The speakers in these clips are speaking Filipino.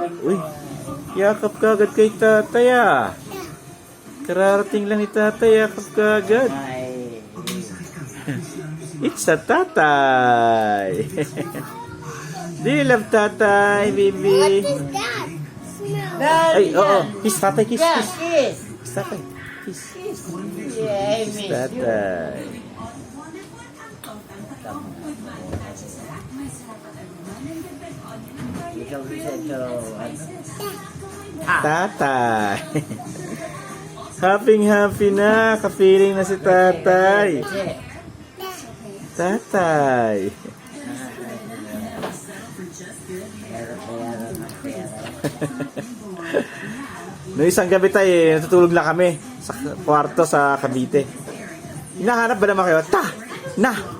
Uy, yakap ka agad kay tatay ah. Kararating lang ni tatay, yakap ka agad. It's a tatay. Do you love tatay, baby? Ay, oo. Kiss, tatay, kiss, Yeah, kiss. kiss. Kiss, tatay. Kiss. Yeah, I miss you. Tatay. Ikaw isa ito? Tatay. happy happy na. Ka-feeling na si tatay. Tatay. Noong isang gabi tayo, eh, natutulog lang kami sa kwarto sa Cavite. Hinahanap ba naman kayo? Ta! Na!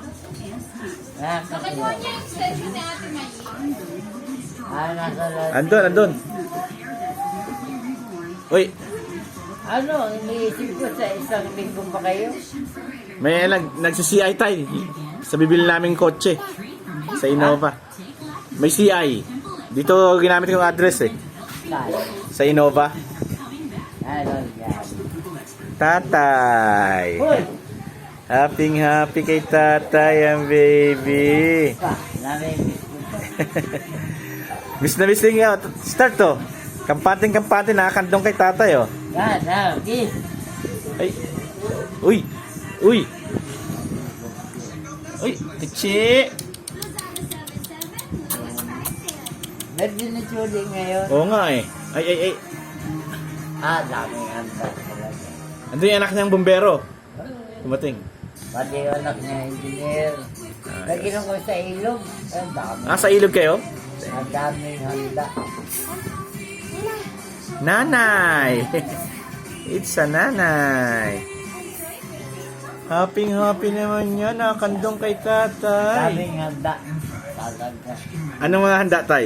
Ah, kasi, ah, nasa lahat. Andun, andun. Uy, Ano, iniisip ko sa isang linggo pa kayo? may nag, nagsi-CI tayo sa bibili naming kotse sa Innova. May CI. Dito ginamit yung address eh. Sa Innova. Ano yan? Tatay. Hoy! Happy happy kay tatay ang baby. Miss na miss nga. Start to. Kampating kampante nakakandong kay tatay oh. Ay. Uy. Uy. Uy, tichi. Medyo na chuli ngayon. Oo nga eh. Ay, ay, ay. Ah, daming handa talaga. Andun yung anak niyang bumbero. Dumating. Pati yung anak niya, engineer. Naginom ko sa ilog. Ang dami. Ah, sa ilog kayo? Ang daming handa. Nanay. It's a nanay. Happy happy naman yan. Nakakandong kay tatay. Daming handa. Talaga. Anong mga handa tay?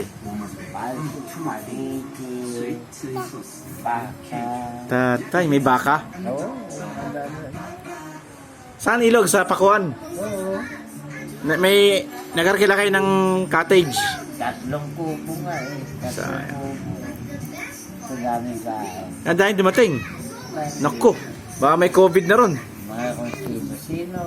Pansit, maliki, baka. Tatay, may baka. Oo. Saan ilog? Sa Pakuan? Oo. Na, may nagarkila kayo ng cottage. Tatlong kubo nga eh. Tatlong Sayang. kubo. Sa daming kain. Ah, dahil dumating. Naku, baka may COVID na ron. Mga kung sino-sino.